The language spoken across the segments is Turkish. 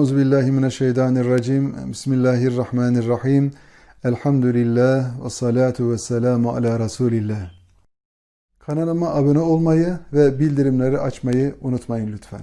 Euzu billahi mineşşeytanirracim. Bismillahirrahmanirrahim. Elhamdülillah ve salatu ve selamu ala Resulillah. Kanalıma abone olmayı ve bildirimleri açmayı unutmayın lütfen.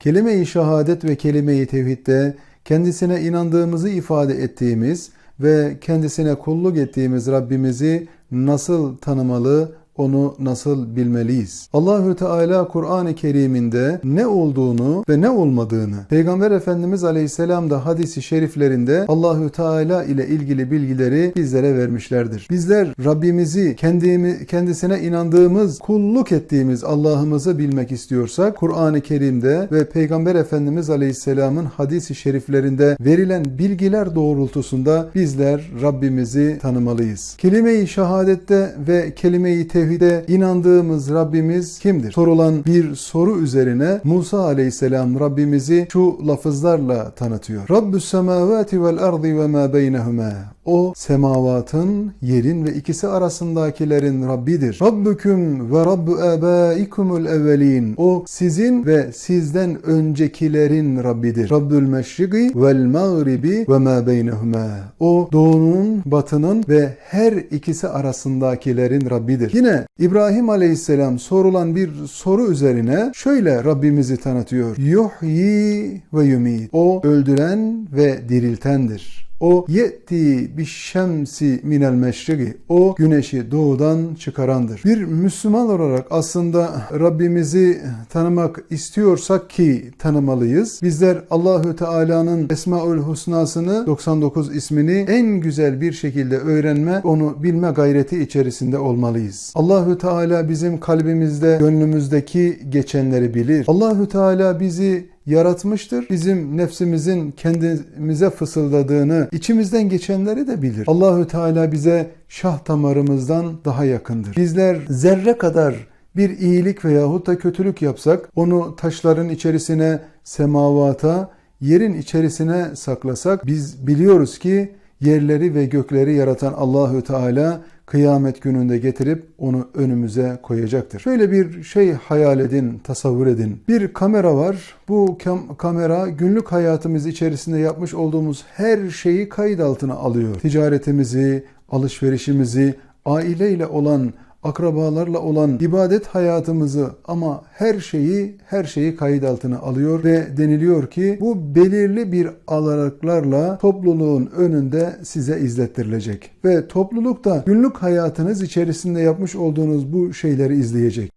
Kelime-i şehadet ve kelime-i tevhidde kendisine inandığımızı ifade ettiğimiz ve kendisine kulluk ettiğimiz Rabbimizi nasıl tanımalı, onu nasıl bilmeliyiz? Allahü Teala Kur'an-ı Kerim'inde ne olduğunu ve ne olmadığını Peygamber Efendimiz Aleyhisselam da hadisi şeriflerinde Allahü Teala ile ilgili bilgileri bizlere vermişlerdir. Bizler Rabbimizi kendimi, kendisine inandığımız, kulluk ettiğimiz Allah'ımızı bilmek istiyorsak Kur'an-ı Kerim'de ve Peygamber Efendimiz Aleyhisselam'ın hadisi şeriflerinde verilen bilgiler doğrultusunda bizler Rabbimizi tanımalıyız. Kelime-i şehadette ve kelime-i tevhide inandığımız Rabbimiz kimdir? Sorulan bir soru üzerine Musa aleyhisselam Rabbimizi şu lafızlarla tanıtıyor. Rabbüs semavati vel ardi ve ma beynehuma. O semavatın, yerin ve ikisi arasındakilerin Rabbidir. Rabbüküm ve Rabbu ebaikumul evvelin. O sizin ve sizden öncekilerin Rabbidir. Rabbül meşriki vel mağribi ve ma beynehuma. O doğunun, batının ve her ikisi arasındakilerin Rabbidir. Yine İbrahim Aleyhisselam sorulan bir soru üzerine şöyle Rabbimizi tanıtıyor. Yuhyi ve yumit. O öldüren ve diriltendir. O yetti bir şemsi minel meşriki. O güneşi doğudan çıkarandır. Bir Müslüman olarak aslında Rabbimizi tanımak istiyorsak ki tanımalıyız. Bizler Allahü Teala'nın Esmaül Husnasını 99 ismini en güzel bir şekilde öğrenme, onu bilme gayreti içerisinde olmalıyız. Allahü Teala bizim kalbimizde, gönlümüzdeki geçenleri bilir. Allahü Teala bizi yaratmıştır. Bizim nefsimizin kendimize fısıldadığını, içimizden geçenleri de bilir. Allahü Teala bize şah damarımızdan daha yakındır. Bizler zerre kadar bir iyilik veyahut da kötülük yapsak, onu taşların içerisine, semavata, yerin içerisine saklasak, biz biliyoruz ki yerleri ve gökleri yaratan Allahü Teala kıyamet gününde getirip onu önümüze koyacaktır. Şöyle bir şey hayal edin, tasavvur edin. Bir kamera var. Bu kam- kamera günlük hayatımız içerisinde yapmış olduğumuz her şeyi kayıt altına alıyor. Ticaretimizi, alışverişimizi, aileyle olan akrabalarla olan ibadet hayatımızı ama her şeyi her şeyi kayıt altına alıyor ve deniliyor ki bu belirli bir alaraklarla topluluğun önünde size izlettirilecek ve topluluk da günlük hayatınız içerisinde yapmış olduğunuz bu şeyleri izleyecek.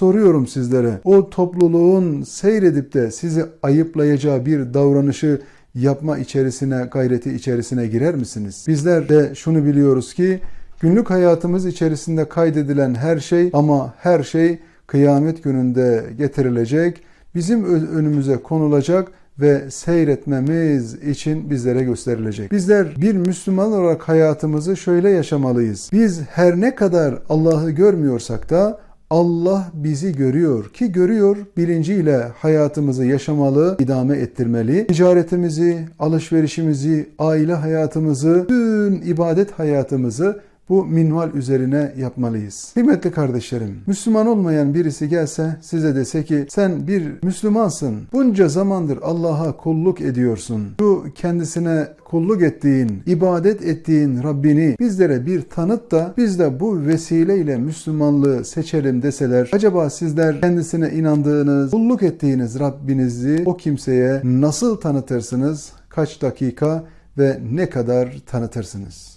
Soruyorum sizlere o topluluğun seyredip de sizi ayıplayacağı bir davranışı yapma içerisine gayreti içerisine girer misiniz? Bizler de şunu biliyoruz ki Günlük hayatımız içerisinde kaydedilen her şey ama her şey kıyamet gününde getirilecek, bizim önümüze konulacak ve seyretmemiz için bizlere gösterilecek. Bizler bir Müslüman olarak hayatımızı şöyle yaşamalıyız. Biz her ne kadar Allah'ı görmüyorsak da Allah bizi görüyor ki görüyor bilinciyle hayatımızı yaşamalı, idame ettirmeli. Ticaretimizi, alışverişimizi, aile hayatımızı, tüm ibadet hayatımızı bu minval üzerine yapmalıyız. Kıymetli kardeşlerim, Müslüman olmayan birisi gelse size dese ki sen bir Müslümansın. Bunca zamandır Allah'a kulluk ediyorsun. Şu kendisine kulluk ettiğin, ibadet ettiğin Rabbini bizlere bir tanıt da biz de bu vesileyle Müslümanlığı seçelim deseler acaba sizler kendisine inandığınız, kulluk ettiğiniz Rabbinizi o kimseye nasıl tanıtırsınız? Kaç dakika ve ne kadar tanıtırsınız?